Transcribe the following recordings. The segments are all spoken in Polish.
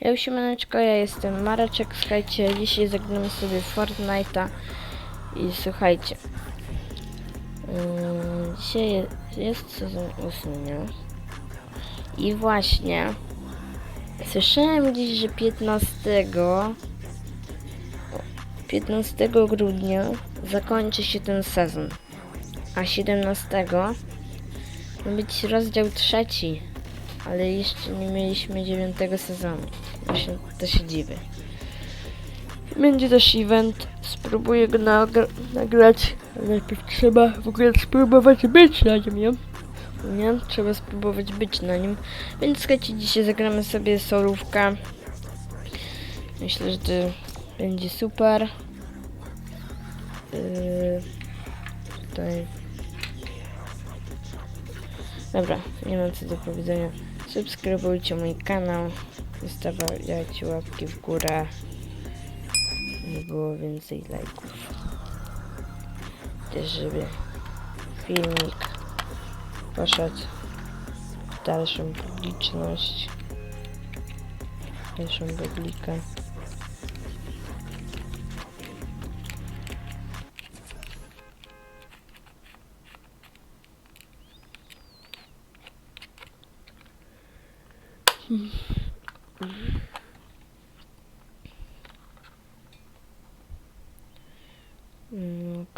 Ja siemaneczko, ja jestem Mareczek, słuchajcie, dzisiaj zagramy sobie Fortnite'a i słuchajcie. Yy, dzisiaj je, jest sezon ósmy, nie? I właśnie słyszałem gdzieś, że 15 15 grudnia zakończy się ten sezon, a 17 ma być rozdział trzeci, ale jeszcze nie mieliśmy dziewiątego sezonu. Właśnie to się dziwię. Będzie też event. Spróbuję go nagra nagrać. ale Najpierw trzeba w ogóle spróbować być na nim, nie? Nie? Trzeba spróbować być na nim. Więc słuchajcie, dzisiaj zagramy sobie solówkę. Myślę, że to będzie super. Yy, tutaj. Dobra, nie mam co do powiedzenia. Subskrybujcie mój kanał, zostawiajcie łapki w górę, żeby było więcej lajków. Też żeby filmik poszedł w dalszą publiczność, dalszą publikę.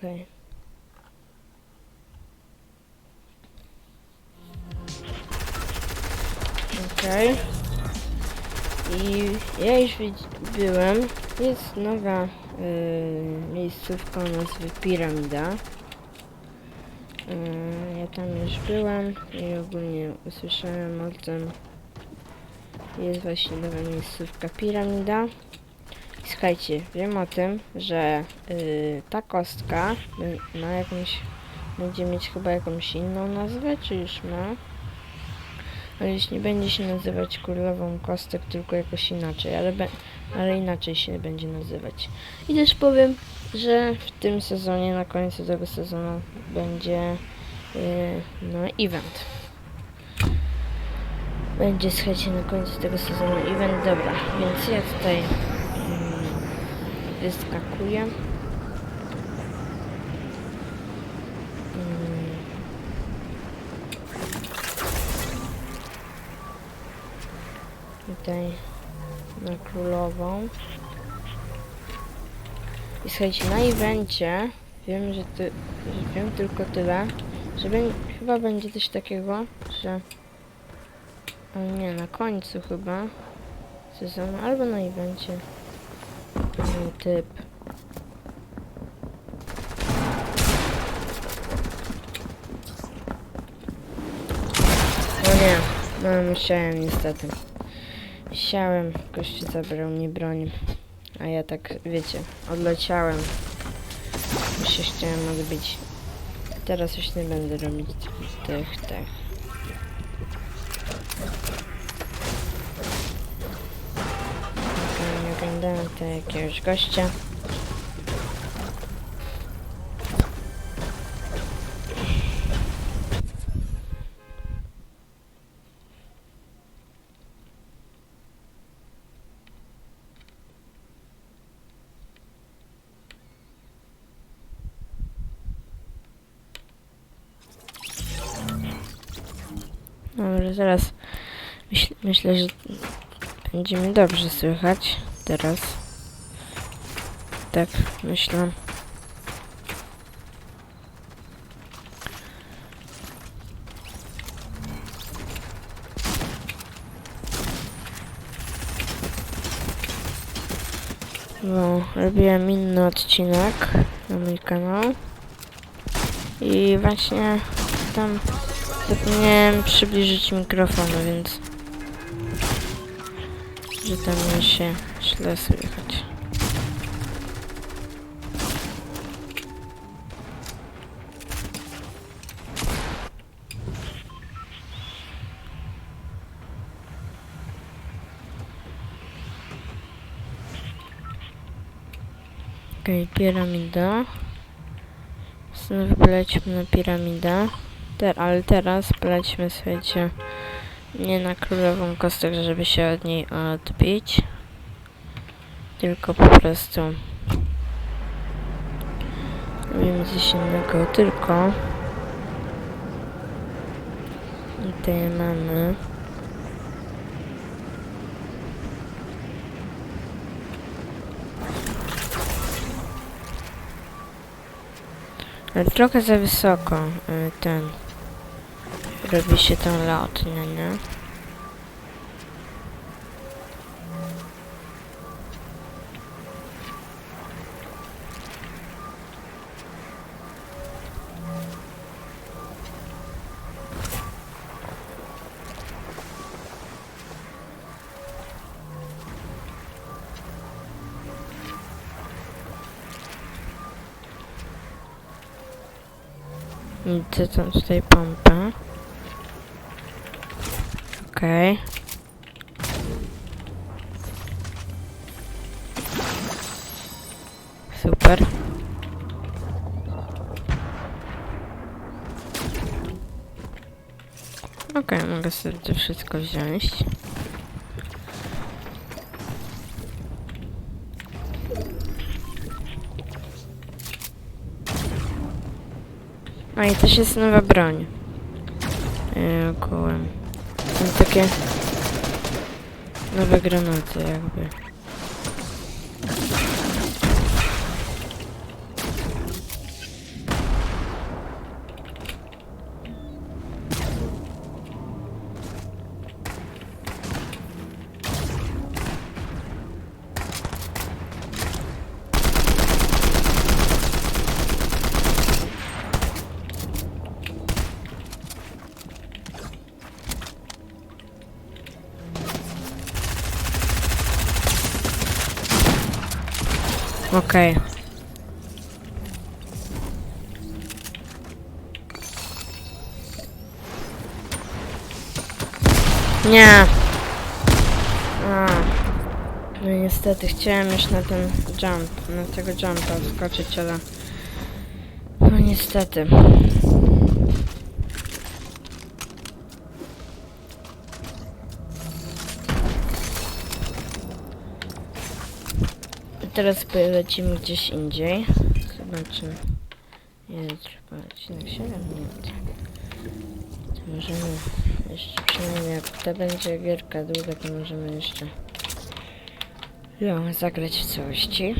Okej. Okej. I ja już byłem. Jest nowa y, miejscówka o Piramida. Y, ja tam już byłem i ogólnie usłyszałem o tym. Jest właśnie nowa miejscówka Piramida. Słuchajcie, wiem o tym, że y, ta kostka ma jakąś, będzie mieć chyba jakąś inną nazwę, czy już ma? Ale już nie będzie się nazywać królową kostek, tylko jakoś inaczej, ale, ale inaczej się będzie nazywać. I też powiem, że w tym sezonie, na końcu tego sezonu będzie y, no, event. Będzie, słuchajcie, na końcu tego sezonu event. Dobra, więc ja tutaj wyskakuję. Mm. Tutaj na królową. I słuchajcie, na evencie wiem, że, ty, że wiem tylko tyle, że bę- chyba będzie coś takiego, że o nie, na końcu chyba sezonu, albo na evencie. Typ. No nie, no musiałem niestety. Siałem, gościu zabrał mi broń. A ja tak, wiecie, odleciałem. Już się chciałem odbić. Teraz już nie będę robić tych, tych. Tutaj jakiegoś gościa. Dobra, zaraz myśl, myślę, że będzie mi dobrze słychać teraz. Tak, myślę. No, robiłem inny odcinek na mój kanał. I właśnie tam zapomniałem przybliżyć mikrofonu, więc że tam mi się źle słychać. Okej, piramida. Znowu polećmy na piramidę. Te, ale teraz polećmy, słuchajcie, Nie na królową kostek, żeby się od niej odbić. Tylko po prostu robimy coś innego, tylko i tutaj mamy trochę za wysoko y, ten robi się ten lotny, nie? Widzę tam tutaj pompę. Okej. Super. Okej, mogę sobie to wszystko wziąć. A i też jest nowa broń. Yy. Są takie nowe granaty jakby. Okej. Nie. A. No niestety, chciałem już na ten jump, na tego jumpa wskoczyć, ale... No niestety. Teraz lecimy gdzieś indziej. Zobaczymy. Ile trwa odcinek 7 minut. To możemy jeszcze przynajmniej jak ta będzie gierka długa, to możemy jeszcze ją zagrać w całości.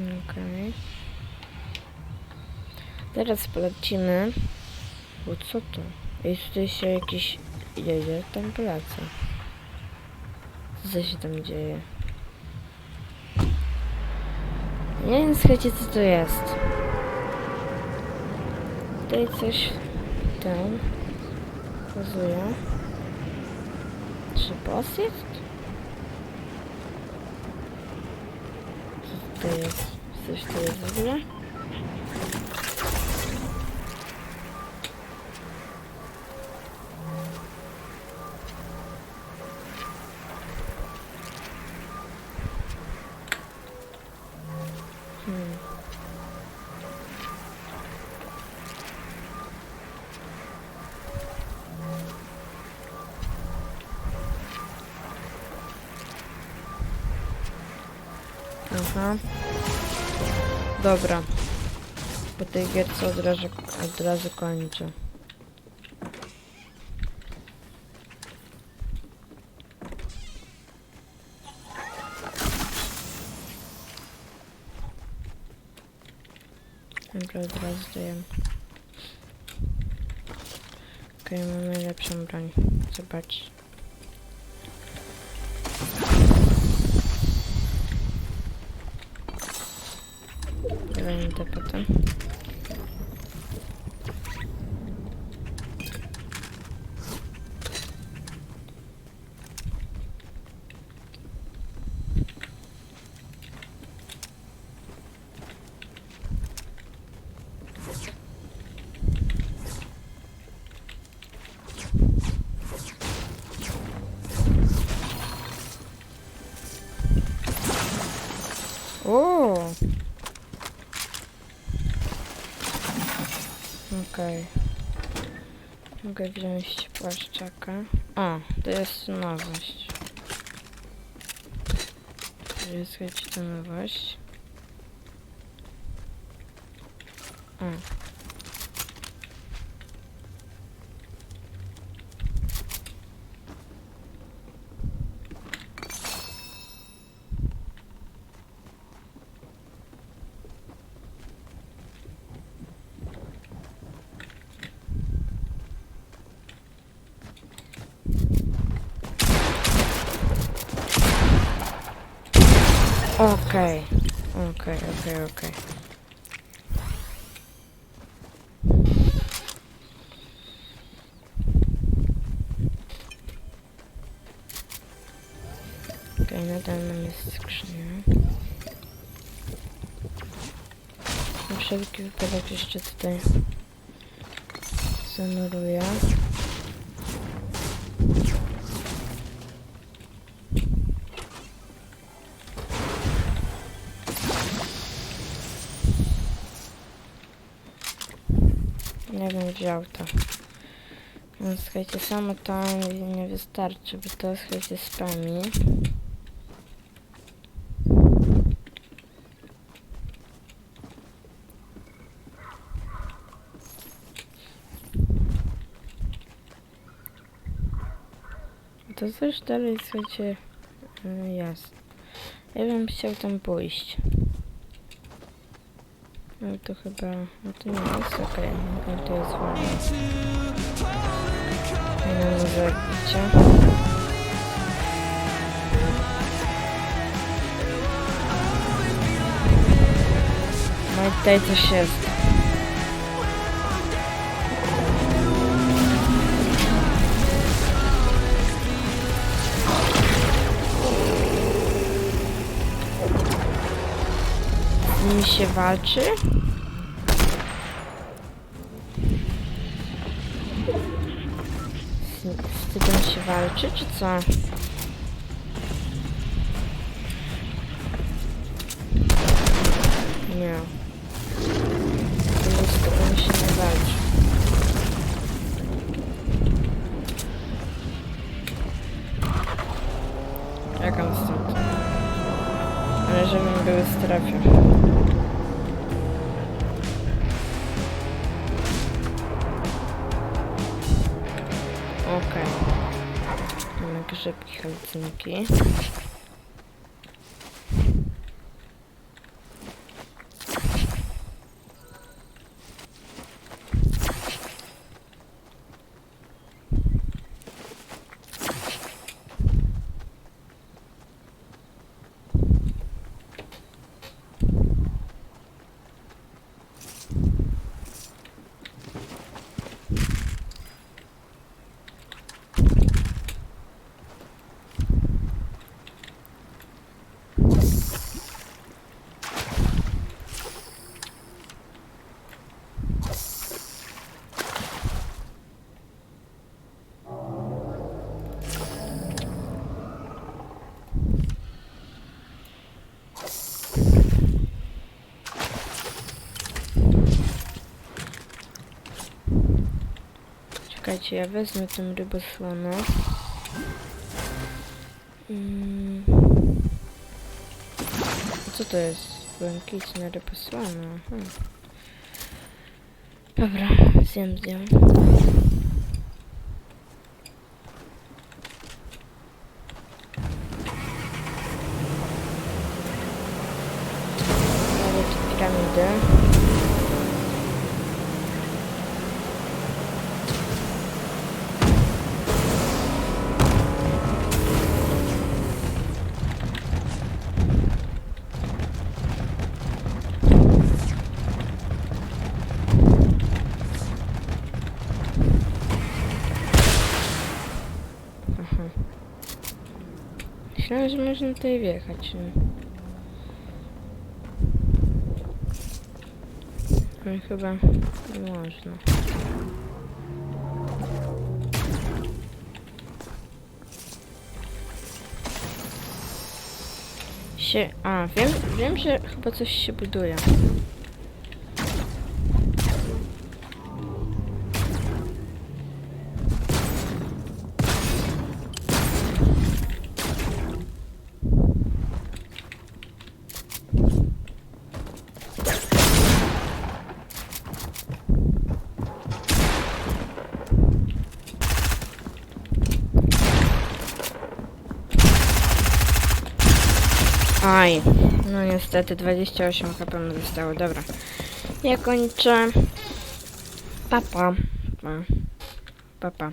Okej. Teraz polecimy. O co to? Ej, tutaj się jakiś jedzie, tam polecę. Co się tam dzieje? Nie wiem, słuchajcie, co to jest. Tutaj coś tam pokazuje. Czy boss jest? Co to jest? Coś to jest Aha. Dobra. po tej gierce od razu, od razu kończę. Dobra, od razu daję. Okej, mamy najlepszą broń. Zobacz. Dajmy to potem. O! Okej. Mogę wziąć płaszczaka. O, to jest nowość. Zyskać tę nowość. O. Okej. Okej, okej, okej. Okej, nadal nam jest skrzynia. Na wszelki wypadek jeszcze tutaj zanuruję. Nie wiem, wziął to. No, słuchajcie, samo to nie, nie wystarczy, bo to, słuchajcie, spami. To coś dalej, słuchajcie, y, jest. Ja Ale to chyba... No to nie jest okej. Okay. to jest wolne. Nie jak widzicie. No tutaj coś jest. Nimi się walczy? Z, tym się walczy, czy co? 등기 Czekajcie, ja wezmę tę rybosłonę. Mm. Co to jest? Błękitna rybosłona. Hmm. Dobra, zjem, zjem. Aha. Myślałem, że można tutaj wjechać. Ale chyba nie można. Się, a wiem, wiem, że chyba coś się buduje. Aj, no niestety 28 HP mi zostało, dobra. Ja kończę. Papa. Pa. Papa.